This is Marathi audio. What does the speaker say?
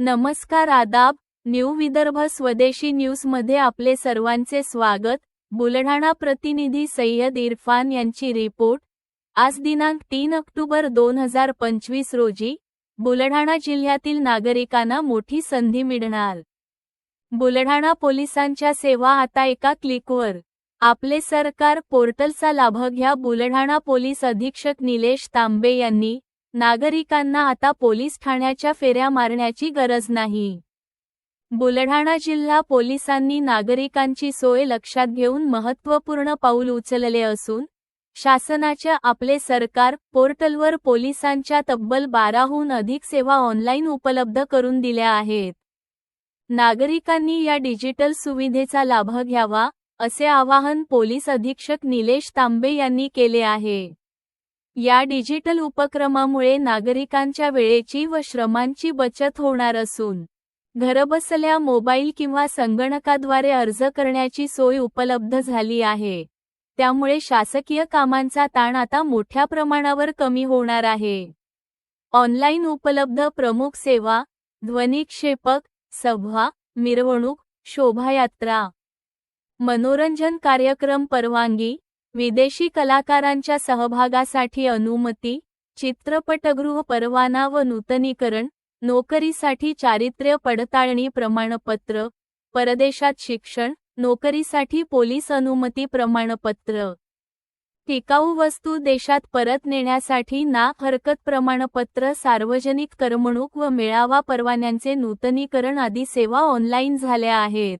नमस्कार आदाब न्यू विदर्भ स्वदेशी न्यूजमध्ये आपले सर्वांचे स्वागत. बुलढाणा प्रतिनिधी सय्यद इरफान यांची रिपोर्ट. आज दिनांक तीन ऑक्टोबर दोन हजार पंचवीस रोजी बुलढाणा जिल्ह्यातील नागरिकांना मोठी संधी मिळणार. बुलढाणा पोलिसांच्या सेवा आता एका क्लिकवर. आपले सरकार पोर्टलचा लाभ घ्या. बुलढाणा पोलीस अधीक्षक निलेश तांबे यांनी नागरिकांना आता पोलीस ठाण्याच्या फेऱ्या मारण्याची गरज नाही. बुलढाणा जिल्हा पोलिसांनी नागरिकांची सोय लक्षात घेऊन महत्त्वपूर्ण पाऊल उचलले असून शासनाच्या आपले सरकार पोर्टलवर पोलिसांच्या तब्बल बाराहून अधिक सेवा ऑनलाईन उपलब्ध करून दिल्या आहेत. नागरिकांनी या डिजिटल सुविधेचा लाभ घ्यावा असे आवाहन पोलीस अधीक्षक निलेश तांबे यांनी केले आहे. या डिजिटल उपक्रमामुळे नागरिकांच्या वेळेची व श्रमांची बचत होणार असून घरबसल्या मोबाईल किंवा संगणकाद्वारे अर्ज करण्याची सोय उपलब्ध झाली आहे. त्यामुळे शासकीय कामांचा ताण आता मोठ्या प्रमाणावर कमी होणार आहे. ऑनलाईन उपलब्ध प्रमुख सेवा ध्वनिक्षेपक सभा मिरवणूक शोभायात्रा मनोरंजन कार्यक्रम परवानगी विदेशी कलाकारांच्या सहभागासाठी अनुमती चित्रपटगृह परवाना व नूतनीकरण नोकरीसाठी चारित्र्य पडताळणी प्रमाणपत्र परदेशात शिक्षण नोकरीसाठी पोलीस अनुमती प्रमाणपत्र. टिकाऊ वस्तू देशात परत नेण्यासाठी ना हरकत प्रमाणपत्र सार्वजनिक करमणूक व मेळावा परवान्यांचे नूतनीकरण आदी सेवा ऑनलाईन झाल्या आहेत.